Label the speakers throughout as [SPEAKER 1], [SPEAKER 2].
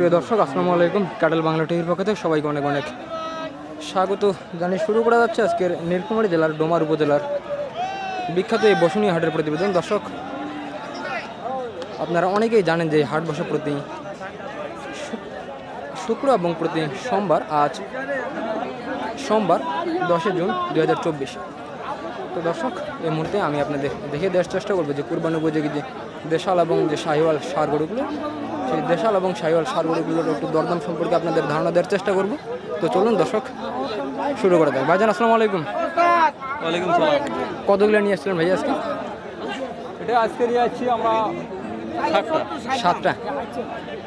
[SPEAKER 1] প্রিয় দর্শক, আসসালামু আলাইকুম। কাটাল বাংলা টিভির পক্ষ থেকে সবাইকে অনেক অনেক স্বাগত জানিয়ে শুরু করা যাচ্ছে আজকের নীলকুমারী জেলার ডোমার উপজেলার বিখ্যাত এই বসুনিয়া হাটের প্রতিবেদন। দর্শক, আপনারা অনেকেই জানেন যে হাট বসে প্রতি শুক্র এবং প্রতি সোমবার, আজ সোমবার দশই জুন দু হাজার চব্বিশ। তো দর্শক, এই মুহূর্তে আমি আপনাদের দেখে দেওয়ার চেষ্টা করব যে কুরবানি উপযোগী যে দেশাল এবং যে শাহিওয়াল সার গরুগুলো সেই দেশাল এবং শাহিওয়াল সার গরুগুলোর একটু দরদাম সম্পর্কে আপনাদের ধারণা দেওয়ার চেষ্টা করব। তো চলুন দর্শক শুরু করে দেয় ভাইজান আসসালামু আলাইকুম।
[SPEAKER 2] ওয়ালাইকুম সালাম।
[SPEAKER 1] কতগুলো নিয়ে আসছিলেন ভাই আজকে?
[SPEAKER 2] এটা আজকে নিয়ে আসছি আমরা সাতটা।
[SPEAKER 1] সাতটা।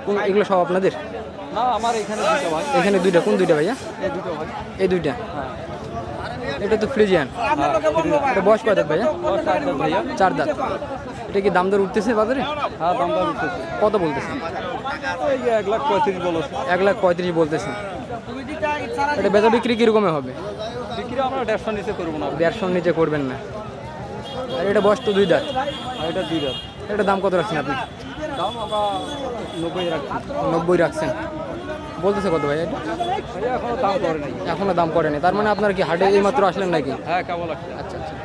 [SPEAKER 1] কোন এগুলো সব আপনাদের?
[SPEAKER 2] না আমার এখানে ভাই।
[SPEAKER 1] এখানে দুইটা। কোন দুইটা ভাইয়া?
[SPEAKER 2] এই দুটো ভাই।
[SPEAKER 1] এই দুইটা। এটা তো ফ্রিজিয়ান। এটা বয়স কয় ভাইয়া?
[SPEAKER 2] দাঁত ভাইয়া।
[SPEAKER 1] চার দাঁত। এটা কি দাম দর উঠতেছে বাজারে?
[SPEAKER 2] হ্যাঁ দাম দাম উঠতেছে।
[SPEAKER 1] কত বলতেছে
[SPEAKER 2] এই এক লাখ পঁয়ত্রিশ বলেছে।
[SPEAKER 1] এক লাখ পঁয়ত্রিশ বলতেছে এটা বেচা বিক্রি কীরকমের হবে?
[SPEAKER 2] বিক্রি আমরা দেড়শো নিচে করব না।
[SPEAKER 1] দেড়শোর নিচে করবেন না। আর এটা বয়স তো দুই দাঁত।
[SPEAKER 2] আর এটা দুই দাঁত।
[SPEAKER 1] এটা দাম কত রাখছেন আপনি?
[SPEAKER 2] দাম আমরা নব্বই রাখছি।
[SPEAKER 1] নব্বই রাখছেন। বলতেছে কত ভাই
[SPEAKER 2] এখনও দাম করে নাই।
[SPEAKER 1] এখনও দাম করেনি। তার মানে আপনার কি হাটে এইমাত্র আসলেন নাকি?
[SPEAKER 2] হ্যাঁ কেমন
[SPEAKER 1] আচ্ছা আচ্ছা।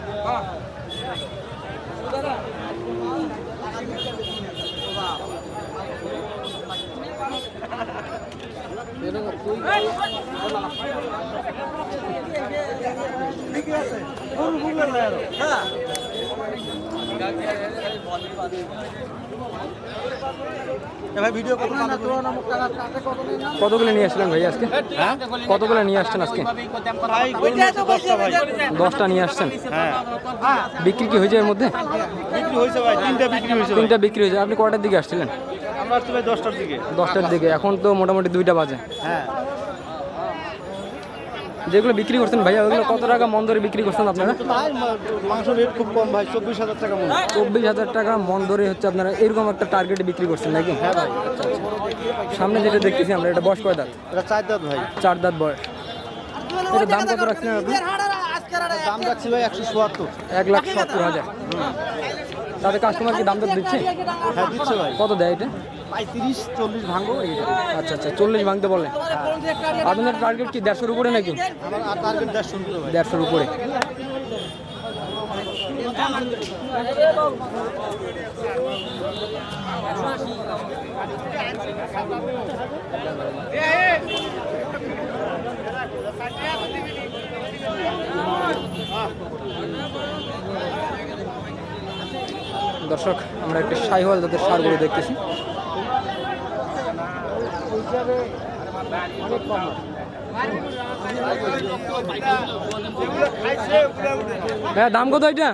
[SPEAKER 1] কতগুলো নিয়ে আসলেন ভাই আজকে? হ্যাঁ? কতগুলো নিয়ে আসছেন আজকে? দশটা নিয়ে আসছেন? বিক্রি কি হয়েছে এর মধ্যে?
[SPEAKER 3] বিক্রি হয়েছে ভাই তিনটা বিক্রি হয়েছে
[SPEAKER 1] তিনটা বিক্রি হয়েছে। আপনি কটার দিকে আসছিলেন?
[SPEAKER 3] আমরা আসছি ভাই দশটার দিকে।
[SPEAKER 1] দশটার দিকে এখন তো মোটামুটি দুইটা বাজে।
[SPEAKER 3] হ্যাঁ।
[SPEAKER 1] যেগুলো বিক্রি করছেন ভাইয়া ওগুলো কত টাকা মন ধরে বিক্রি করছেন আপনারা?
[SPEAKER 3] মাংস রেট খুব কম ভাই চব্বিশ হাজার টাকা মনে।
[SPEAKER 1] চব্বিশ হাজার টাকা মন ধরে হচ্ছে আপনারা এরকম একটা টার্গেটে বিক্রি করছেন নাকি? হ্যাঁ ভাই। সামনে যেটা দেখতেছি আমরা এটা বয়স কয় দাঁত?
[SPEAKER 3] এটা চার দাঁত ভাই।
[SPEAKER 1] চার দাঁত বয়স। এটা দাম কত রাখছেন আপনি?
[SPEAKER 3] দাম রাখছি ভাই একশো চুয়াত্তর
[SPEAKER 1] এক লাখ সত্তর হাজার। তাদের কাস্টমার কি দাম দর দিচ্ছে?
[SPEAKER 3] হ্যাঁ দিচ্ছে ভাই।
[SPEAKER 1] কত দেয় এটা?
[SPEAKER 3] ভাই তিরিশ চল্লিশ ভাঙবো
[SPEAKER 1] আচ্ছা আচ্ছা চল্লিশ ভাঙতে বলে আপনাদের টার্গেট কি দেড়শোর উপরে নাকি?
[SPEAKER 3] টার্গেট দেড়শো কিলো ভাই।
[SPEAKER 1] দেড়শোর উপরে। দর্শক আমরা একটা সাইহল তাদের সারগুলো দেখতেছি। হ্যাঁ দাম কত এটা?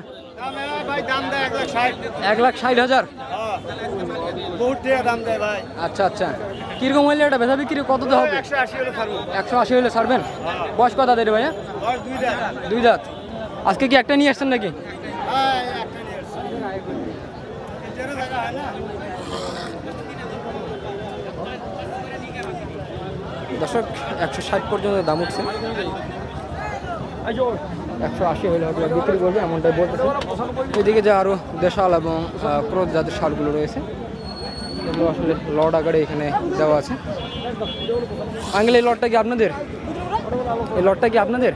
[SPEAKER 3] এক লাখ ষাট
[SPEAKER 1] হাজার। আচ্ছা আচ্ছা। কীরকম হইলে এটা? বেচা বিক্রি কত হবে?
[SPEAKER 3] একশো আশি হলে
[SPEAKER 1] ছাড়বেন? বয়স কত দাঁড়িয়ে ভাইয়া?
[SPEAKER 3] দুই দাঁত।
[SPEAKER 1] আজকে কি একটা নিয়ে আসছেন নাকি
[SPEAKER 3] হ্যাঁ একটা নিয়ে এসছি। তিনজনের জায়গা হয় না
[SPEAKER 1] দর্শক একশো ষাট পর্যন্ত দাম উঠছে। একশো আশি হলে হয়তো বিক্রি করবে এমনটাই বলতেছে। এদিকে যে আরও দেশাল এবং ক্রোধ জাতের সারগুলো রয়েছে এগুলো আসলে লড আকারে এখানে দেওয়া আছে। আঙ্গেল এই লটটা কি আপনাদের? এই লটটা কি আপনাদের?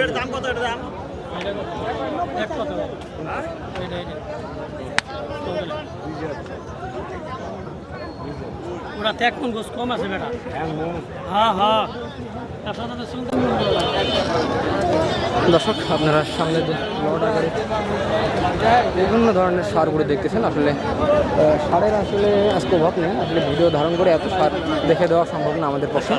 [SPEAKER 3] এর দাম কত? দাম?
[SPEAKER 4] ওরা কোন গোস কম আছে বেটা। হ্যাঁ হ্যাঁ তো
[SPEAKER 1] দর্শক আপনারা সামনে আকারে বিভিন্ন ধরনের সারগুলো দেখতেছেন। আসলে সারের আসলে আজকে অভাব নেই। আসলে ভিডিও ধারণ করে এত সার দেখে দেওয়া সম্ভব না আমাদের পক্ষে।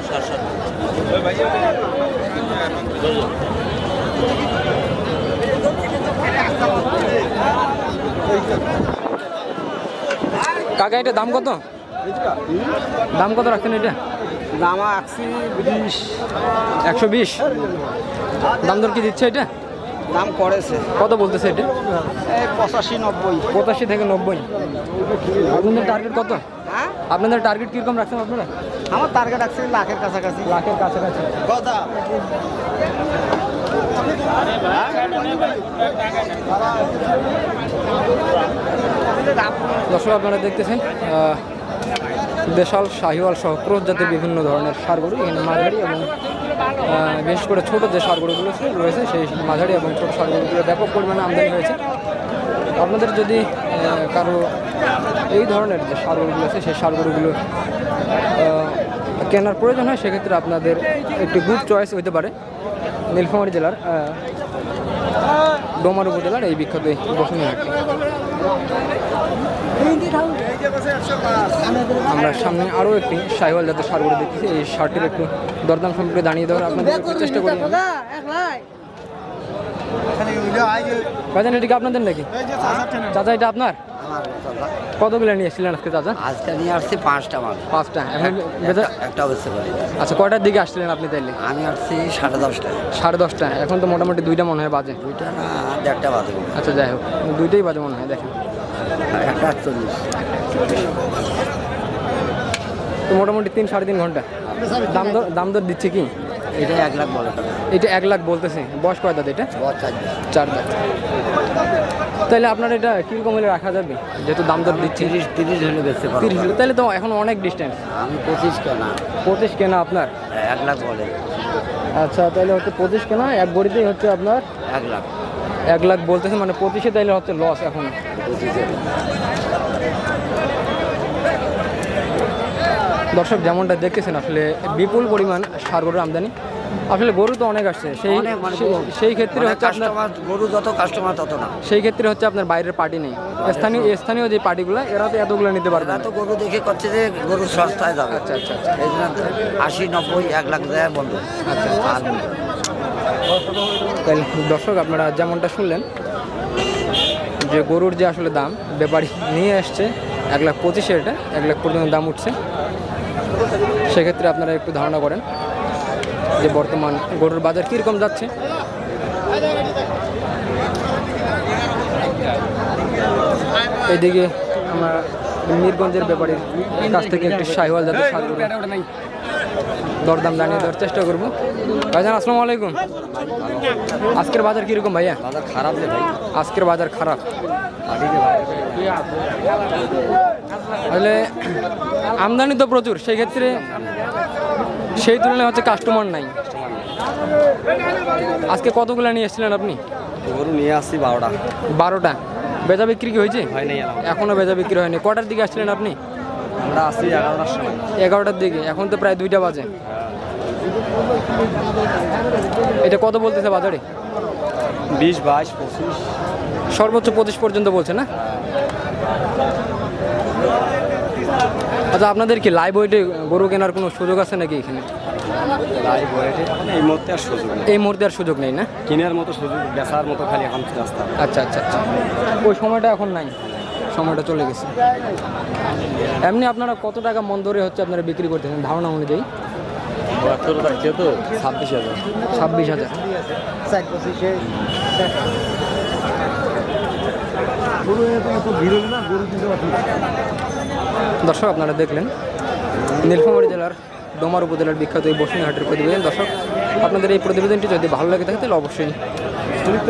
[SPEAKER 1] কাকা এটা দাম কত? দাম কত রাখছেন এটা?
[SPEAKER 3] দাম আশি বিশ।
[SPEAKER 1] একশো বিশ? দাম দর কি দিচ্ছে এটা?
[SPEAKER 3] দাম করেছে
[SPEAKER 1] কত বলতেছে এটা?
[SPEAKER 3] পঁচাশি নব্বই।
[SPEAKER 1] পঁচাশি থেকে নব্বই। আপনাদের টার্গেট কত?
[SPEAKER 3] হ্যাঁ?
[SPEAKER 1] আপনাদের টার্গেট কীরকম রাখছেন আপনারা?
[SPEAKER 3] আমার টার্গেট আছে লাখের কাছাকাছি।
[SPEAKER 1] লাখের কাছাকাছি।
[SPEAKER 3] কথা।
[SPEAKER 1] দর্শক আপনারা দেখতেছেন দেশাল, শাহিওয়াল সহ ক্রোশ জাতের বিভিন্ন ধরনের সারগরু এখানে মাঝারি এবং বিশেষ করে ছোটো যে সারগরুগুলো রয়েছে সেই মাঝারি এবং ছোট সারগরুগুলো ব্যাপক পরিমাণে আমদানি হয়েছে। আপনাদের যদি কারও এই ধরনের যে সারগরুগুলো আছে, সেই সারগরুগুলো কেনার প্রয়োজন হয়, সেক্ষেত্রে আপনাদের একটি গুড চয়েস হতে পারে নীলফামারী জেলার ডোমার উপজেলার এই বিখ্যাত এই বসুনি আমরা সামনে আরও একটি সাইওয়াল জাতের সার করে দেখতেছি। এই সারটির একটু দরদাম সম্পর্কে দাঁড়িয়ে দেওয়ার আপনাদের চেষ্টা করি। ভাইজান এটা কি আপনাদের নাকি? চাচা এটা আপনার? কতগুলো নিয়ে এসেছিলেন আজকে চাচা?
[SPEAKER 5] আজকে নিয়ে আসছি পাঁচটা মাল।
[SPEAKER 1] পাঁচটা। এখন
[SPEAKER 5] একটা অবস্থা করি
[SPEAKER 1] আচ্ছা কয়টার দিকে আসছিলেন আপনি তাইলে?
[SPEAKER 5] আমি আসছি সাড়ে দশটা।
[SPEAKER 1] সাড়ে দশটা। এখন তো মোটামুটি দুইটা মনে হয় বাজে।
[SPEAKER 5] দুইটা না দেড়টা বাজে
[SPEAKER 1] আচ্ছা যাই হোক। দুইটাই বাজে মনে হয় দেখেন।
[SPEAKER 5] একটা আটচল্লিশ
[SPEAKER 1] তো মোটামুটি তিন সাড়ে তিন ঘণ্টা। দাম দর দাম দর দিচ্ছে কি?
[SPEAKER 5] এটা এক লাখ বলে।
[SPEAKER 1] এটা এক লাখ বলতেছে। বয়স কয় দাদা এটা?
[SPEAKER 5] চার
[SPEAKER 1] চার দাঁত। তাহলে আপনার এটা কীরকম হলে রাখা যাবে? যেহেতু দাম দর দিচ্ছে।
[SPEAKER 5] তিরিশ তিরিশ হলে বেচতে পারব।
[SPEAKER 1] তিরিশ হলে তাহলে তো এখন অনেক ডিস্টেন্স
[SPEAKER 5] আমি পঁচিশ কেনা।
[SPEAKER 1] পঁচিশ কেনা আপনার?
[SPEAKER 5] এক লাখ বলে।
[SPEAKER 1] আচ্ছা তাহলে হচ্ছে পঁচিশ কেনা এক বড়িতেই হচ্ছে আপনার?
[SPEAKER 5] এক লাখ।
[SPEAKER 1] এক লাখ বলতেছে মানে পঁচিশে তাহলে হচ্ছে লস এখন। দর্শক যেমনটা দেখতেছেন আসলে বিপুল পরিমাণ সার গরুর আমদানি। আসলে গরু তো অনেক আসছে সেই সেই- ক্ষেত্রে হচ্ছে আপনার
[SPEAKER 5] গরু যত কাস্টমার তত না।
[SPEAKER 1] সেই ক্ষেত্রে হচ্ছে আপনার বাইরের পার্টি নেই। স্থানীয় স্থানীয় যে পার্টিগুলো এরা তো এতগুলো নিতে পারবে না।
[SPEAKER 5] তো গরু দেখে করছে যে গরু সস্তায় যাবে।
[SPEAKER 1] আচ্ছা আচ্ছা আচ্ছা।
[SPEAKER 5] এই জন্য আশি নব্বই এক লাখ দেয় বন্ধু
[SPEAKER 1] আচ্ছা তাহলে দর্শক আপনারা যেমনটা শুনলেন যে গরুর যে আসলে দাম ব্যাপারী নিয়ে আসছে এক লাখ পঁচিশে এটা এক লাখ পর্যন্ত দাম উঠছে। সেক্ষেত্রে আপনারা একটু ধারণা করেন যে বর্তমান গরুর বাজার কীরকম যাচ্ছে। এদিকে আমরা মিরগঞ্জের ব্যাপারে কাছ থেকে একটি শাহিওয়াল জাতের সার দরদাম জানিয়ে দেওয়ার চেষ্টা করব। ভাইজান আসসালামু আলাইকুম। আজকের বাজার কীরকম ভাইয়া?
[SPEAKER 5] বাজার খারাপ রে ভাই।
[SPEAKER 1] আজকের বাজার খারাপ। তাহলে আমদানি তো প্রচুর সেই ক্ষেত্রে সেই তুলনায় হচ্ছে কাস্টমার নাই। আজকে কতগুলো নিয়ে এসেছিলেন আপনি?
[SPEAKER 2] গরু নিয়ে আসছি বারোটা।
[SPEAKER 1] বারোটা। বেচা বিক্রি কি হয়েছে?
[SPEAKER 2] হয় নাই
[SPEAKER 1] এখনও বেজা বিক্রি হয়নি। কটার দিকে আসছিলেন আপনি?
[SPEAKER 2] আমরা আসছি এগারোটার সময়।
[SPEAKER 1] এগারোটার দিকে এখন তো প্রায় দুইটা বাজে। এটা কত বলতেছে বাজারে?
[SPEAKER 2] বিশ বাইশ পঁচিশ।
[SPEAKER 1] সর্বোচ্চ পঁচিশ পর্যন্ত বলছে না? আচ্ছা আপনাদের কি লাইভ ওয়েটে গরু কেনার কোনো সুযোগ আছে নাকি এখানে?
[SPEAKER 2] লাইভ ওয়েটে এই মুহূর্তে আর সুযোগ নেই।
[SPEAKER 1] এই মুহূর্তে আর সুযোগ নেই না?
[SPEAKER 2] কেনার মতো সুযোগ বেচার মতো খালি এখন রাস্তা।
[SPEAKER 1] আচ্ছা আচ্ছা আচ্ছা। ওই সময়টা এখন নাই। সময়টা চলে গেছে। এমনি আপনারা কত টাকা মন ধরে হচ্ছে আপনারা বিক্রি করতেছেন? ধারণা অনুযায়ী?
[SPEAKER 2] তো। ছাব্বিশ হাজার।
[SPEAKER 1] ছাব্বিশ হাজার। দর্শক আপনারা দেখলেন নীলফামারী জেলার ডোমার উপজেলার বিখ্যাত এই বসুনিহাটের প্রতিবেদন। দর্শক আপনাদের এই প্রতিবেদনটি যদি ভালো লাগে থাকে তাহলে অবশ্যই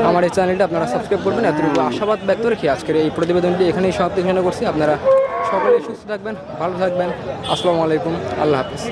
[SPEAKER 1] আমার এই চ্যানেলটা আপনারা সাবস্ক্রাইব করবেন। এতটুকু আশাবাদ ব্যক্ত রেখে আজকের এই প্রতিবেদনটি এখানেই সমাপ্তি। ঘোষণা করছি। আপনারা সকলেই সুস্থ থাকবেন, ভালো থাকবেন। আসসালামু আলাইকুম। আল্লাহ হাফিজ।